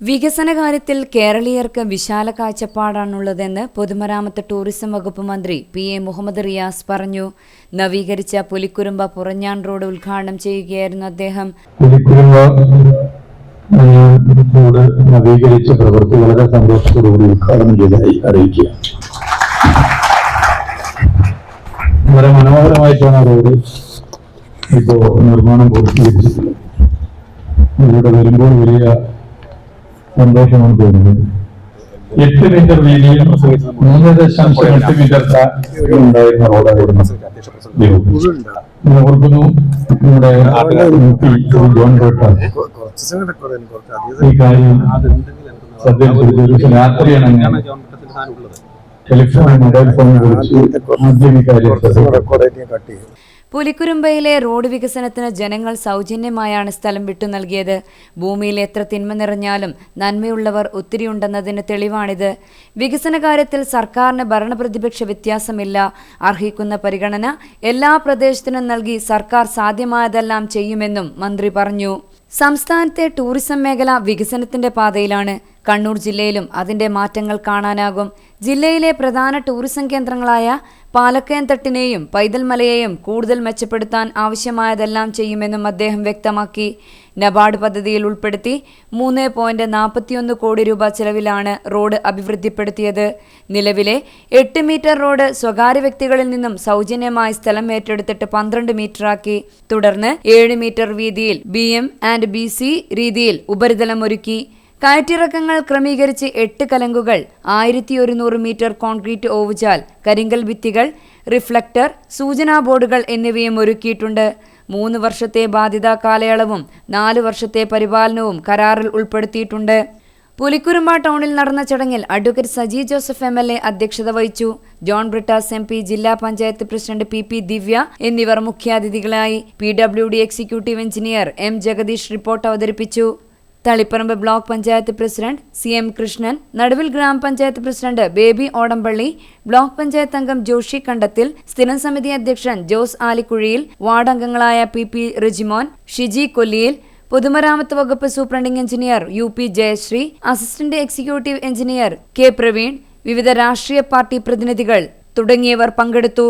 വികസന കാര്യത്തിൽ കേരളീയർക്ക് വിശാല കാഴ്ചപ്പാടാണുള്ളതെന്ന് പൊതുമരാമത്ത് ടൂറിസം വകുപ്പ് മന്ത്രി പി എ മുഹമ്മദ് റിയാസ് പറഞ്ഞു. നവീകരിച്ച പുലിക്കുരുമ്പ പുറഞ്ഞാൻ റോഡ് ഉദ്ഘാടനം ചെയ്യുകയായിരുന്നു അദ്ദേഹം. റോഡ് നവീകരിച്ച പ്രവൃത്തി വളരെ സന്തോഷത്തോടുകൂടി ഉദ്ഘാടനം ചെയ്തതായി അറിയിക്കുക. വളരെ മനോഹരമായിട്ടാണ് റോഡ് ഇപ്പോ നിർമ്മാണം പൂർത്തീകരിച്ചിട്ടുള്ളത്. ഇവിടെ വരുമ്പോൾ വലിയ സന്തോഷമാണ് തോന്നുന്നത്. എട്ട് മീറ്റർ വീതിയിൽ മൂന്ന് ദശാംശം എട്ട് മീറ്റർ ഉണ്ടായിരുന്ന റോഡായിരുന്നു ഓർക്കുന്നു നമ്മുടെ ജോൺ കുറച്ച് കുറച്ച് ഈ കാര്യം ദിവസം രാത്രിയാണ് ഞാൻ ടെലിഫോൺ മൊബൈൽ ഫോൺ വിളിച്ച് ആദ്യം ഈ കാര്യം പുലിക്കുരുമ്പയിലെ റോഡ് വികസനത്തിന് ജനങ്ങൾ സൗജന്യമായാണ് സ്ഥലം വിട്ടു നൽകിയത്. ഭൂമിയിൽ എത്ര തിന്മ നിറഞ്ഞാലും നന്മയുള്ളവർ ഒത്തിരിയുണ്ടെന്നതിന് തെളിവാണിത്. വികസന കാര്യത്തിൽ സർക്കാരിന് ഭരണപ്രതിപക്ഷ വ്യത്യാസമില്ല. അർഹിക്കുന്ന പരിഗണന എല്ലാ പ്രദേശത്തിനും നൽകി സർക്കാർ സാധ്യമായതെല്ലാം ചെയ്യുമെന്നും മന്ത്രി പറഞ്ഞു. സംസ്ഥാനത്തെ ടൂറിസം മേഖല വികസനത്തിന്റെ പാതയിലാണ്. കണ്ണൂർ ജില്ലയിലും അതിന്റെ മാറ്റങ്ങൾ കാണാനാകും. ജില്ലയിലെ പ്രധാന ടൂറിസം കേന്ദ്രങ്ങളായ പാലക്കയംതട്ടിനെയും പൈതൽമലയെയും കൂടുതൽ മെച്ചപ്പെടുത്താൻ ആവശ്യമായതെല്ലാം ചെയ്യുമെന്നും അദ്ദേഹം വ്യക്തമാക്കി. നബാർഡ് പദ്ധതിയിൽ ഉൾപ്പെടുത്തി മൂന്ന് പോയിന്റ് നാൽപ്പത്തിയൊന്ന് കോടി രൂപ ചെലവിലാണ് റോഡ് അഭിവൃദ്ധിപ്പെടുത്തിയത്. നിലവിലെ എട്ട് മീറ്റർ റോഡ് സ്വകാര്യ വ്യക്തികളിൽ നിന്നും സൗജന്യമായി സ്ഥലം ഏറ്റെടുത്തിട്ട് പന്ത്രണ്ട് മീറ്ററാക്കി. തുടർന്ന് ഏഴ് മീറ്റർ വീതിയിൽ ബി എം ആൻഡ് ബി രീതിയിൽ ഉപരിതലം ഒരുക്കി കയറ്റിറക്കങ്ങൾ ക്രമീകരിച്ച് എട്ട് കലങ്കുകൾ ആയിരത്തി ഒരുന്നൂറ് മീറ്റർ കോൺക്രീറ്റ് ഓവുചാൽ കരിങ്കൽ ഭിത്തികൾ റിഫ്ലക്ടർ സൂചനാ ബോർഡുകൾ എന്നിവയും ഒരുക്കിയിട്ടുണ്ട്. മൂന്ന് വർഷത്തെ ബാധ്യതാ കാലയളവും നാല് വർഷത്തെ പരിപാലനവും കരാറിൽ ഉൾപ്പെടുത്തിയിട്ടുണ്ട്. പുലിക്കുരുമ്പ ടൗണിൽ നടന്ന ചടങ്ങിൽ advocate Saji Joseph M L A അധ്യക്ഷത വഹിച്ചു. ജോൺ ബ്രിട്ടാസ് എം പി ജില്ലാ panchayat president P P Divya എന്നിവർ മുഖ്യാതിഥികളായി. P W D executive engineer M Jagadish report അവതരിപ്പിച്ചു. Taliparamba block panchayat president C M Krishnan Naduvil ഗ്രാമപഞ്ചായത്ത് പ്രസിഡന്റ് ബേബി ഓടമ്പള്ളി ബ്ലോക്ക് പഞ്ചായത്ത് അംഗം ജോഷി കണ്ടത്തിൽ സ്ഥിരം സമിതി അധ്യക്ഷൻ ജോസ് ആലിക്കുഴിയിൽ വാർഡ് അംഗങ്ങളായ പി പി റിജിമോൻ ഷിജി കൊല്ലിയിൽ പൊതുമരാമത്ത് വകുപ്പ് superintending engineer U P Jayasree assistant executive engineer K Praveen വിവിധ രാഷ്ട്രീയ പാർട്ടി പ്രതിനിധികൾ തുടങ്ങിയവർ പങ്കെടുത്തു.